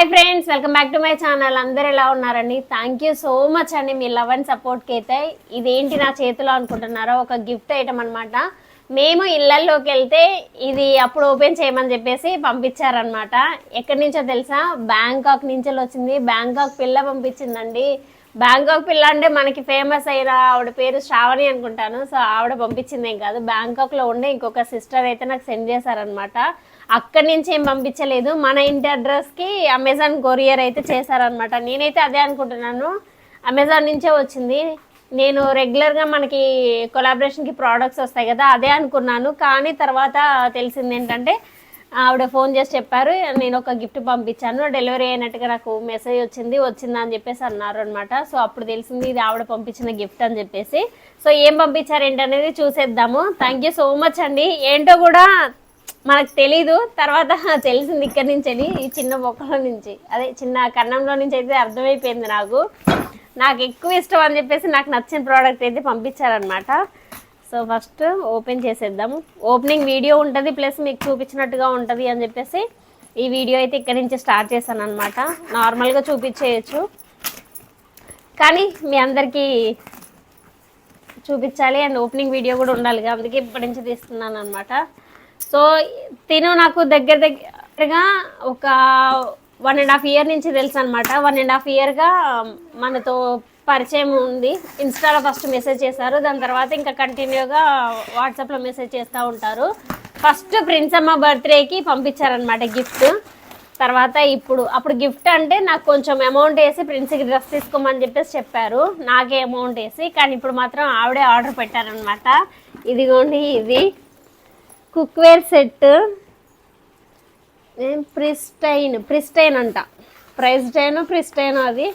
Hi friends welcome back to my channel. అందరు ఎలా ఉన్నారండి? థ్యాంక్ యూ సో మచ్ అండి మీ లవ్ అండ్ సపోర్ట్కి అయితే ఇదేంటి నా చేతిలో అనుకుంటున్నారో ఒక గిఫ్ట్ ఐటమ్ అనమాట మేము ఇళ్ళల్లోకి వెళ్తే ఇది అప్పుడు ఓపెన్ చేయమని చెప్పేసి పంపించారనమాట ఎక్కడి నుంచో తెలుసా? బ్యాంకాక్ నుంచి వచ్చింది. బ్యాంకాక్ పిల్ల పంపించిందండి. బ్యాంకాక్ పిల్ల అంటే మనకి ఫేమస్ అయిన ఆవిడ పేరు శ్రావణి అనుకుంటాను. సో ఆవిడ పంపించింది ఏం కాదు. బ్యాంకాక్లో ఉండే ఇంకొక సిస్టర్ అయితే నాకు సెండ్ చేశారనమాట అక్కడి నుంచి ఏం పంపించలేదు. మన ఇంటి అడ్రస్కి అమెజాన్ కొరియర్ అయితే చేశారనమాట నేనైతే అదే అనుకుంటున్నాను. అమెజాన్ నుంచే వచ్చింది. నేను రెగ్యులర్గా మనకి కొలాబరేషన్కి ప్రోడక్ట్స్ వస్తాయి కదా అదే అనుకున్నాను. కానీ తర్వాత తెలిసింది ఏంటంటే ఆవిడ ఫోన్ చేసి చెప్పారు నేను ఒక గిఫ్ట్ పంపించాను డెలివరీ అయినట్టుగా నాకు మెసేజ్ వచ్చింది వచ్చిందా అని చెప్పేసి అన్నారు అనమాట సో అప్పుడు తెలిసింది ఇది ఆవిడ పంపించిన గిఫ్ట్ అని చెప్పేసి. సో ఏం పంపించారు ఏంటనేది చూసేద్దాము. థ్యాంక్ యూ సో మచ్ అండి. ఏంటో కూడా మనకు తెలీదు. తర్వాత తెలిసింది ఇక్కడ నుంచి అని ఈ చిన్న మొక్కల నుంచి. అదే చిన్న కన్నంలో నుంచి అయితే అర్థమైపోయింది నాకు. నాకు ఎక్కువ ఇష్టం అని చెప్పేసి నాకు నచ్చిన ప్రోడక్ట్ అయితే పంపించారనమాట సో ఫస్ట్ ఓపెన్ చేసేద్దాము. ఓపెనింగ్ వీడియో ఉంటుంది ప్లస్ మీకు చూపించినట్టుగా ఉంటుంది అని చెప్పేసి ఈ వీడియో అయితే ఇక్కడి నుంచి స్టార్ట్ చేశాను అనమాట నార్మల్గా చూపించేయచ్చు. కానీ మీ అందరికీ చూపించాలి అండ్ ఓపెనింగ్ వీడియో కూడా ఉండాలి అందుకే ఇప్పటి నుంచి తీస్తున్నాను అనమాట సో తిను నాకు దగ్గర దగ్గరగా ఒక వన్ అండ్ హాఫ్ ఇయర్ నుంచి తెలుసు అనమాట వన్ అండ్ హాఫ్ ఇయర్గా మనతో పరిచయం ఉంది. ఇన్స్టాలో ఫస్ట్ మెసేజ్ చేశారు. దాని తర్వాత ఇంకా కంటిన్యూగా వాట్సాప్లో మెసేజ్ చేస్తూ ఉంటారు. ఫస్ట్ ప్రిన్స్ అమ్మ బర్త్డేకి పంపించారనమాట గిఫ్ట్ తర్వాత ఇప్పుడు అప్పుడు గిఫ్ట్ అంటే నాకు కొంచెం అమౌంట్ వేసి ప్రిన్స్కి డ్రెస్ తీసుకోమని చెప్పేసి చెప్పారు. నాకే అమౌంట్ వేసి కానీ ఇప్పుడు మాత్రం ఆవిడే ఆర్డర్ పెట్టారనమాట ఇదిగోండి ఇది. కుక్వేర్ సెట్ ప్రిస్టైన్ ప్రిస్టైన్ అంట. ప్రైస్టైన్ ప్రిస్టైన్ అది.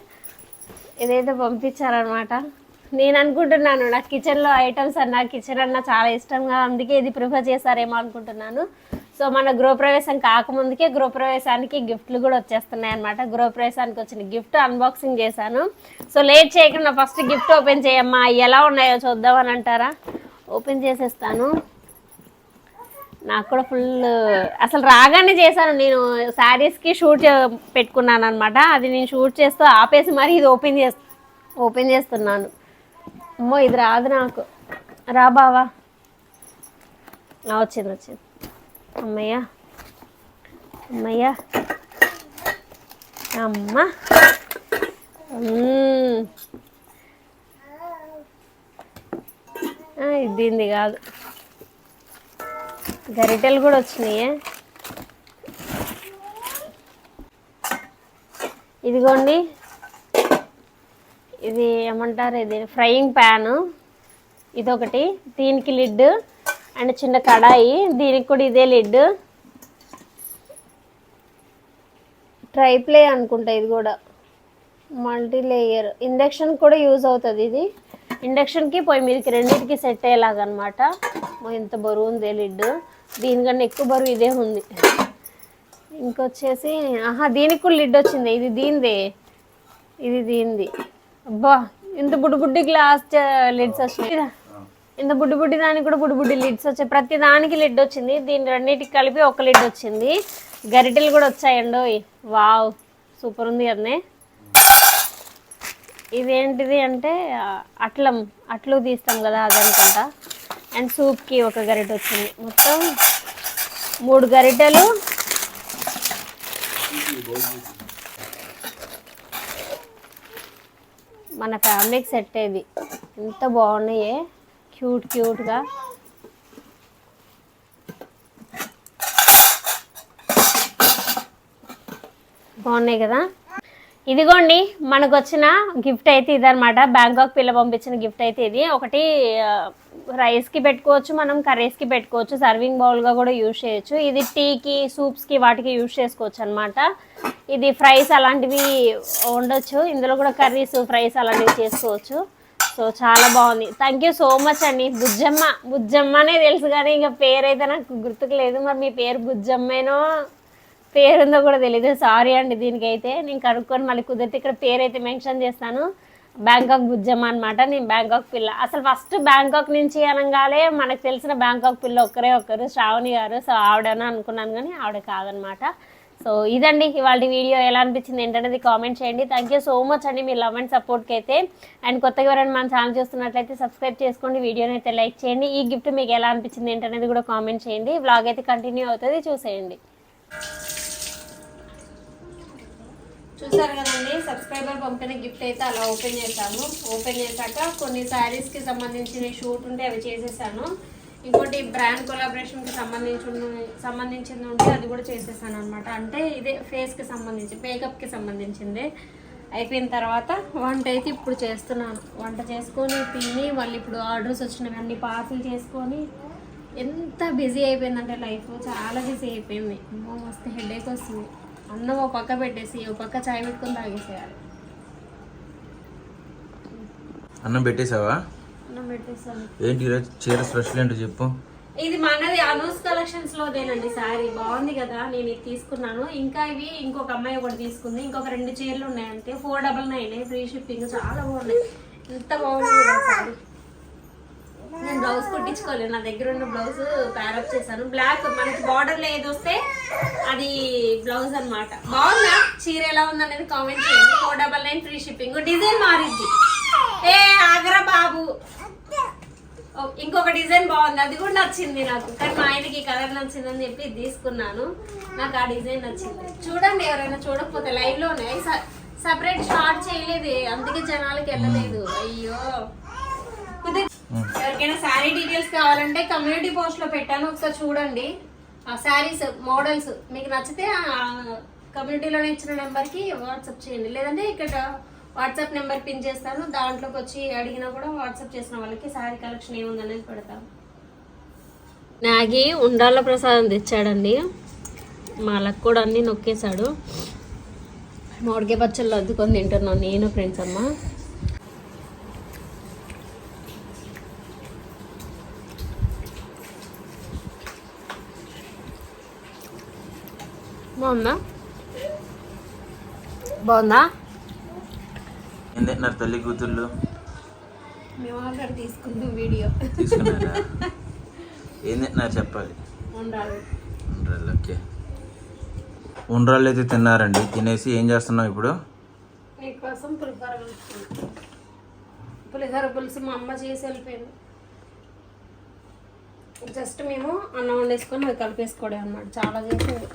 ఇదైతే పంపించారనమాట నేను అనుకుంటున్నాను నాకు కిచెన్లో ఐటమ్స్ అన్న కిచెన్ అన్న చాలా ఇష్టంగా అందుకే ఇది ప్రిఫర్ చేశారేమో అనుకుంటున్నాను. సో మన గృహప్రవేశం కాకముందుకే గృహప్రవేశానికి గిఫ్ట్లు కూడా వచ్చేస్తున్నాయి అనమాట గృహప్రవేశానికి వచ్చిన గిఫ్ట్ అన్బాక్సింగ్ చేశాను. సో లేట్ చేయకుండా ఫస్ట్ గిఫ్ట్ ఓపెన్ చేయమ్మా ఎలా ఉన్నాయో చూద్దామని అంటారా? ఓపెన్ చేసేస్తాను. నాకు కూడా ఫుల్ అసలు రాగానే చేశాను. నేను శారీస్కి షూట్ పెట్టుకున్నాను అనమాట అది నేను షూట్ చేస్తూ ఆపేసి మరి ఇది ఓపెన్ చేస్ ఓపెన్ చేస్తున్నాను. అమ్మో ఇది రాదు నాకు. రా బావా. వచ్చింది వచ్చింది. అమ్మయ్య. అమ్మయ్యా. అమ్మ. ఇది కాదు. గరిటెలు కూడా వచ్చినాయి. ఇదిగోండి. ఇది ఏమంటారు ఇది? Frying pan. ఇదొకటి. దీనికి లిడ్ అండ్ చిన్న కడాయి. దీనికి కూడా ఇదే లిడ్. ట్రై ప్లే అనుకుంటా ఇది కూడా. మల్టీ లేయర్ ఇండక్షన్ కూడా యూజ్ అవుతుంది ఇది. ఇండక్షన్కి పొయ్యి మీదకి రెండింటికి సెట్ అయ్యేలాగనమాట. ఎంత బరువు ఉంది లిడ్. దీనికన్నా ఎక్కువ బరువు ఇదే ఉంది. ఇంకొచ్చేసి ఆహా దీనికి కూడా లిడ్ వచ్చింది. ఇది దీనిదే. ఇది దీనిది. అబ్బా ఇంత బుడ్డి బుడ్డి గ్లాస్ లిడ్స్ వచ్చినాయి ఇంత బుడ్డి బుడ్డి దానికి కూడా బుడ్డి బుడ్డి లిడ్స్ వచ్చాయి. ప్రతి దానికి లిడ్ వచ్చింది. దీని రెండింటికి కలిపి ఒక లిడ్ వచ్చింది. గరిటెలు కూడా వచ్చాయండి వావ్ సూపర్ ఉంది కదనే. ఇదేంటిది అంటే అట్లం. అట్లు తీస్తాం కదా అదనుకుంటా అండ్ సూప్కి ఒక గరిటె వచ్చింది. మొత్తం మూడు గరిటెలు. మన ఫ్యామిలీకి సెట్ అయ్యేది. ఎంత బాగున్నాయే. క్యూట్ క్యూట్గా బాగున్నాయి కదా. ఇదిగోండి మనకు వచ్చిన గిఫ్ట్ అయితే ఇదనమాట బ్యాంకాక్ పిల్ల పంపించిన గిఫ్ట్ అయితే ఇది. ఒకటి రైస్కి పెట్టుకోవచ్చు మనం కర్రీస్కి పెట్టుకోవచ్చు సర్వింగ్ బౌల్గా కూడా యూజ్ చేయొచ్చు. ఇది టీకి సూప్స్కి వాటికి యూజ్ చేసుకోవచ్చు అనమాట ఇది ఫ్రైస్ అలాంటివి ఉండొచ్చు ఇందులో కూడా కర్రీస్ ఫ్రైస్ అలాంటివి చేసుకోవచ్చు. సో చాలా బాగుంది. థ్యాంక్ యూ సో మచ్ అండి. బుజ్జమ్మ బుజ్జమ్మనే తెలుసు కానీ ఇంకా పేరు అయితే నాకు గుర్తుకు లేదు. మరి మీ పేరు బుజ్జమ్మేనో? పేరుందో కూడా తెలియదు సారీ అండి దీనికైతే. నేను కనుక్కొని మళ్ళీ కుదిరితే ఇక్కడ పేరు అయితే మెన్షన్ చేస్తాను. బ్యాంకాక్ బుజ్జమ్మ అనమాట నేను బ్యాంకాక్ పిల్ల. అసలు ఫస్ట్ బ్యాంకాక్ నుంచి అనగానే మనకు తెలిసిన బ్యాంకాక్ పిల్ల ఒక్కరే ఒక్కరు. శ్రావణి గారు. సో ఆవిడని అనుకున్నాను కానీ ఆవిడ కాదనమాట సో ఇదండి. ఇవాళ వీడియో ఎలా అనిపించింది ఏంటనేది కామెంట్ చేయండి. థ్యాంక్ యూ సో మచ్ అండి మీ లవ్ అండ్ సపోర్ట్కి అయితే. అండ్ కొత్తగా ఎవరైనా మన ఛానల్ చూస్తున్నట్లయితే సబ్స్క్రైబ్ చేసుకోండి. వీడియోని అయితే లైక్ చేయండి. ఈ గిఫ్ట్ మీకు ఎలా అనిపించింది ఏంటనేది కూడా కామెంట్ చేయండి. వ్లాగ్ అయితే కంటిన్యూ అవుతుంది. చూసేయండి. చూసారు కదండి సబ్స్క్రైబర్ పంపిన గిఫ్ట్ అయితే అలా ఓపెన్ చేశాను. ఓపెన్ చేశాక కొన్ని శారీస్కి సంబంధించిన షూట్ ఉంటే అవి చేసేసాను. ఇంకోటి బ్రాండ్ కొలాబరేషన్కి సంబంధించి సంబంధించింది ఉంటే అది కూడా చేసేసాను అనమాట అంటే ఇదే ఫేస్కి సంబంధించి మేకప్కి సంబంధించింది. అయిపోయిన తర్వాత వంట అయితే ఇప్పుడు చేస్తున్నాను. వంట చేసుకొని తిని మళ్ళీ ఇప్పుడు ఆర్డర్స్ వచ్చినవి అన్ని పార్సిల్ చేసుకొని ఎంత బిజీ అయిపోయిందంటే లైఫ్. చాలా బిజీ అయిపోయింది. మస్తు హెడేక్ వస్తుంది. అన్నం ఒక పక్క పెట్టేసి ఒక పక్క చాయ్ పెట్టుకొని తాగేసేయాలి. అన్నం పెట్టేసావా అన్నం పెట్టేసాను ఏంటి ఈరోజు చీర స్పెషల్ ఏంటో చెప్పు. ఇది మనది అనూస్ కలెక్షన్స్ లోదేనండి సారీ బాగుంది కదా నేను ఇది తీసుకున్నాను. ఇంకా ఇవి ఇంకొక అమ్మాయి ఒకటి తీసుకుంది. ఇంకొక రెండు చీరలు ఉన్నాయి అంతే four double nine free shipping చాలా బాగున్నాయి. ఎంత బాగుంది సారీ బ్లౌజ్ కుట్టించుకోలేదు. నా దగ్గర ఉన్న బ్లౌజ్ ప్యారప్ చేశాను. బ్లాక్ మనకి బార్డర్లో ఏది వస్తే అది బ్లౌజ్ అన్నమాట. బాగుందా? చీర ఎలా ఉంది అనేది కామెంట్ చేయండి. Four double nine free shipping design మారింది. ఏ ఆగ్రా బాబు. ఇంకొక డిజైన్ బాగుంది. అది కూడా నచ్చింది నాకు. కానీ మా ఆయనకి ఈ కలర్ నచ్చిందని చెప్పి ఇది తీసుకున్నాను. నాకు ఆ డిజైన్ నచ్చింది. చూడండి ఎవరైనా చూడకపోతే లైవ్లోనే. సపరేట్ స్టార్ట్ చేయలేదు. అందుకే జనాలకి వెళ్ళలేదు. అయ్యో. ఎవరికైనా శారీ డీటెయిల్స్ కావాలంటే కమ్యూనిటీ పోస్ట్లో పెట్టాను. ఒకసారి చూడండి. ఆ శారీస్ మోడల్స్ మీకు నచ్చితే కమ్యూనిటీలో ఇచ్చిన నెంబర్కి వాట్సాప్ చేయండి. లేదంటే ఇక్కడ వాట్సాప్ నెంబర్ పిన్ చేస్తాను. దాంట్లోకి వచ్చి అడిగినా కూడా వాట్సాప్ చేసిన వాళ్ళకి శారీ కలెక్షన్ ఏముందనేది పెడతాను. నాగి ఉండాల ప్రసాదం తెచ్చాడండి. మా లక్ కూడా అన్ని నొక్కేశాడు. మామిడికాయ పచ్చళ్ళు అద్దుకొని తింటున్నాను నేను ఫ్రెండ్స్ అమ్మ. బాగుందా బాగుందా తింటున్నారు తల్లి కూతుర్లు? మేము ఆల్రెడీ తీసుకుందాం వీడియో. తీసుకున్నారా ఏం తింటున్నారు చెప్పాలి. ఉండాలి. ఉండ్రాళ్ళు ఓకే. ఉండ్రాళ్ళు అయితే తిన్నారండి. తినేసి ఏం చేస్తున్నాం ఇప్పుడు? మీకోసం పులిహోర పులిహోర పులుసు మా అమ్మ చేసి వెళ్ళిపోయింది. జస్ట్ మేము అన్నం వండేసుకొని అది కలిపేసుకోవడం అనమాట చాలా చేసింది.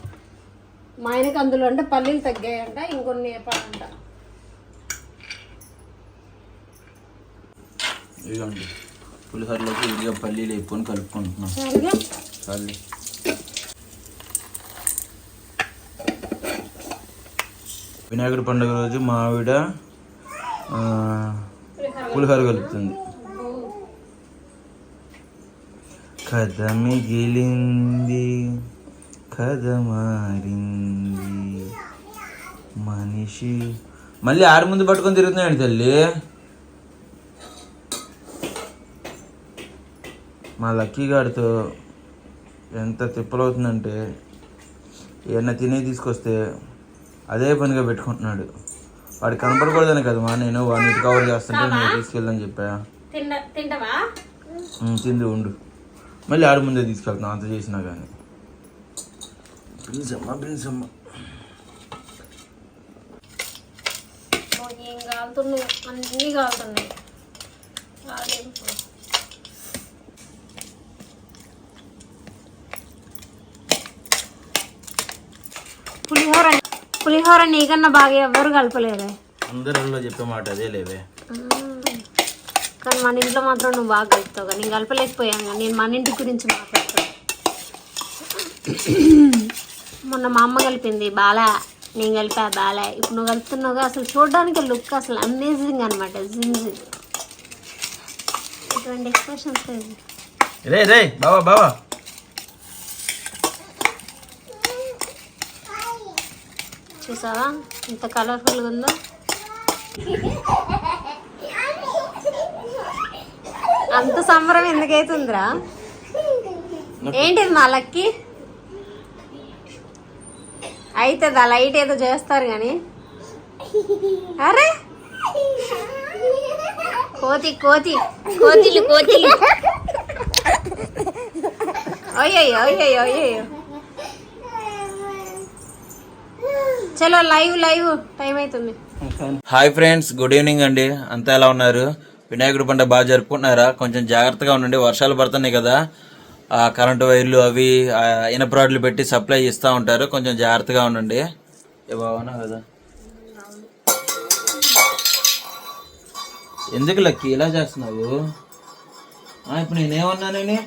మా ఆయనకి అందులో అంటే పల్లీలు తగ్గాయంట ఇంకొన్ని వేపాలంట. ఇదిగోండి. పులిహోరలోకి ఇదిగా పల్లీలు వేపుకొని కలుపుకుంటున్నాం. చాలు వినాయకుడి పండుగ రోజు మా ఆవిడ ఆ, పులిహోర కలుపుతుంది. కథ మిగిలింది. కథ మారింది మనిషి. మళ్ళీ ఆరు ముందు పట్టుకొని తిరుగుతున్నాయండి తల్లి. మా లక్కీ గారితో ఎంత తిప్పలవుతుందంటే ఏమన్నా తినే తీసుకొస్తే అదే పనిగా పెట్టుకుంటున్నాడు. వాడు కనపడకూడదని కదా మా నేను వాడిని ఇటు కవర్ చేస్తుంటే నేను తీసుకెళ్ళని చెప్పా. తిండ తింటావా? తింది ఉండు. మళ్ళీ ఆడు ముందే తీసుకెళ్తున్నాం అంత చేసినా కానీ. ఓ, ఏం కాలుతున్నాయి అన్నీ కాలుతున్నాయి కాలేదు. పులిహోర పులిహోర నీకన్నా బాగా ఎవ్వరు కలపలేదే అందరిలో చెప్పే మాట అదే లేవే. కానీ మన ఇంట్లో మాత్రం నువ్వు బాగా కలుపుతావు కదా. నేను కలపలేకపోయాను కానీ నేను మన ఇంటి గురించి మాట్లాడతాను. మొన్న మా అమ్మ కలిపింది బాలా నేను కలిపా బాలా. ఇప్పుడు నువ్వు కలుపుతున్నావుగా అసలు చూడడానికి లుక్ అసలు అమేజింగ్ అనమాట జింగ్ ఇటువంటి ఎక్స్ప్రెషన్స్ రే రే బావా బావా. చూసావా? ఇంత కలర్ఫుల్గా ఉందో? అంత సంబరం ఎందుకైతుందిరా? ఏంటిది మా లక్కి? అవుతుంది ఆ లైట్ ఏదో చేస్తారు కానీ అరే! కోతి కోతి కోతిలు కోతిలు. అయ్యయ్యో అయ్యయ్యో అయ్యయ్యో. చలో లైవ్ లైవ్. టైం అవుతుంది హాయ్ ఫ్రెండ్స్ గుడ్ ఈవినింగ్ అండి. అంతా ఎలా ఉన్నారు? వినాయకుడి పంట బాగా జరుపుకుంటున్నారా? కొంచెం జాగ్రత్తగా ఉండండి. వర్షాలు పడుతున్నాయి కదా. కరెంటు వైర్లు అవి ఆ పెట్టి సప్లై ఇస్తూ ఉంటారు. కొంచెం జాగ్రత్తగా ఉండండి. ఏ బాగున్నా కదా? ఎందుకు లక్కి? ఇలా చేస్తున్నావు? ఇప్పుడు ఇప్పుడు నేనేమన్నానని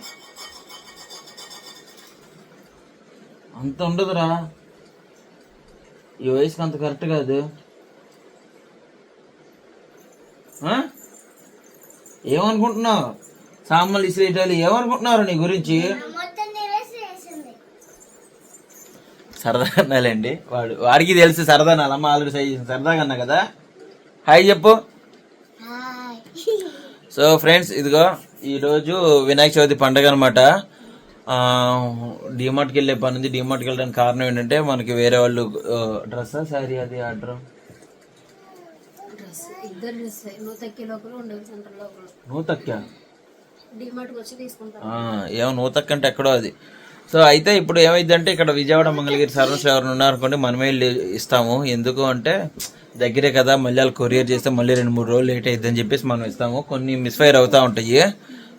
అంత ఉండదురా. ఈ వయసుకి అంత కరెక్ట్ కాదు. ఏమనుకుంటున్నావు? సామాన్లు ఇసిరేటాలు ఏమనుకుంటున్నారు నీ గురించి? సరదా అన్నాలండి వాడు వాడికి తెలుసు సరదా అనాలి అమ్మ ఆల్రెడీ సై సరదాగా అన్నా కదా? హాయ్ చెప్పు. సో ఫ్రెండ్స్ ఇదిగో ఈరోజు వినాయక చవితి పండుగ అనమాట డిమార్ట్కి వెళ్ళే పని ఉంది. డిమార్ట్కి వెళ్ళడానికి కారణం ఏంటంటే మనకి వేరే వాళ్ళు డ్రెస్సా శారీ అది ఆర్డర్? నువ్వు తక్కా డిమార్ట్కి వచ్చి తీసుకుంటాను ఆ, ఏమో నూతక్ అంటే ఎక్కడో అది. సో అయితే ఇప్పుడు ఏమైందంటే ఇక్కడ విజయవాడ మంగళగిరి సర్వీస్ ఎవరు ఉన్నారనుకోండి మనమే ఇస్తాము. ఎందుకు అంటే దగ్గరే కదా మళ్ళీ వాళ్ళు కొరియర్ చేస్తే మళ్ళీ రెండు మూడు రోజులు లేట్ అవుతుందని చెప్పేసి మనం ఇస్తాము. కొన్ని మిస్ఫైర్ అవుతూ ఉంటాయి.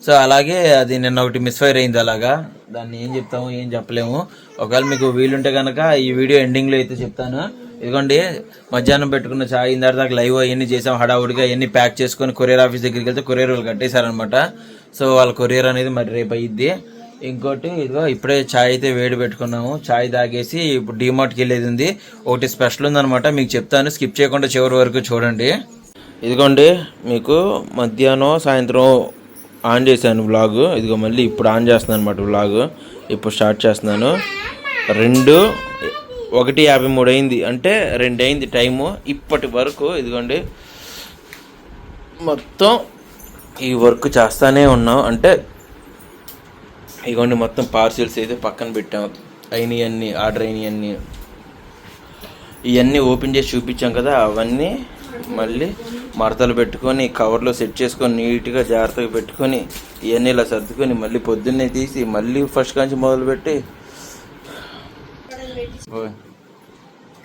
సో అలాగే అది నిన్న ఒకటి మిస్ఫైర్ అయింది అలాగా. దాన్ని ఏం చెప్తాము ఏం చెప్పలేము. ఒకవేళ మీకు వీలుంటే కనుక ఈ వీడియో ఎండింగ్లో అయితే చెప్తాను. ఇదిగోండి మధ్యాహ్నం పెట్టుకున్న చాయ్ ఇందాక దాకా లైవ్ అవన్నీ చేసాం హడావుడిగా అవన్నీ ప్యాక్ చేసుకొని కొరియర్ ఆఫీస్ దగ్గరికి వెళ్తే కొరియర్ వాళ్ళు కట్టేశారనమాట సో వాళ్ళ కొరియర్ అనేది మరి రేపు అయ్యిద్ది ఇంకోటి ఇదిగో ఇప్పుడే చాయ్ అయితే వేడి పెట్టుకున్నాము. చాయ్ తాగేసి ఇప్పుడు డిమార్ట్కి వెళ్ళేది ఉంది. ఒకటి స్పెషల్ ఉందనమాట మీకు చెప్తాను. స్కిప్ చేయకుండా చివరి వరకు చూడండి. ఇదిగోండి మీకు మధ్యాహ్నం సాయంత్రం ఆన్ చేశాను వ్లాగ్. ఇదిగో మళ్ళీ ఇప్పుడు ఆన్ చేస్తున్నాను అనమాట వ్లాగ్. ఇప్పుడు స్టార్ట్ చేస్తున్నాను. రెండు ఒకటి యాభై మూడు అయింది. అంటే రెండు అయింది టైము ఇప్పటి వరకు ఇదిగోండి మొత్తం ఈ వర్క్ చేస్తానే ఉన్నాం. అంటే ఇదిగోండి మొత్తం పార్సిల్స్ అయితే పక్కన పెట్టాం. అయినవి అన్నీ ఆర్డర్ అయినవి అన్నీ ఇవన్నీ ఓపెన్ చేసి చూపించాం కదా అవన్నీ మళ్ళీ మడతలు పెట్టుకొని కవర్లో సెట్ చేసుకొని నీట్గా జాగ్రత్తగా పెట్టుకొని ఇవన్నీ ఇలా సర్దుకొని మళ్ళీ పొద్దున్నే తీసి మళ్ళీ ఫస్ట్ కాంచి మొదలుపెట్టి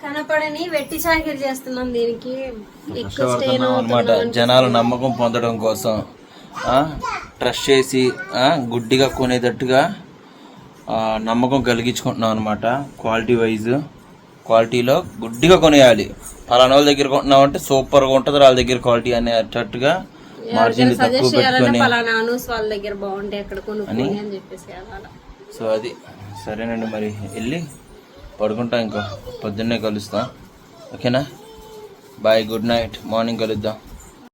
కనపడని వెట్టి చాకిరి చేస్తున్నాం దీనికి. అనమాట జనాలు నమ్మకం పొందడం కోసం ట్రస్ట్ చేసి గుడ్డిగా కొనేటట్టుగా నమ్మకం కలిగించుకుంటున్నాం అనమాట క్వాలిటీ వైజ్ క్వాలిటీలో గుడ్డిగా కొనేయాలి. పలానా వాళ్ళ దగ్గర కొంటున్నాం అంటే సూపర్గా ఉంటుంది వాళ్ళ దగ్గర క్వాలిటీ అనేటట్టుగా మార్జిన్ తక్కువ పెట్టుకొని పలానా అనూస్ వాళ్ళ దగ్గర బాగుంటాయి అక్కడ కొనుక్కొని అని చెప్పేసి అలా సో అది. సరేనండి మరి వెళ్ళి పడుకుంటా ఇంకా. పొద్దున్నే కలుస్తా. ఓకేనా? బాయ్ గుడ్ నైట్ మార్నింగ్ కలుద్దాం.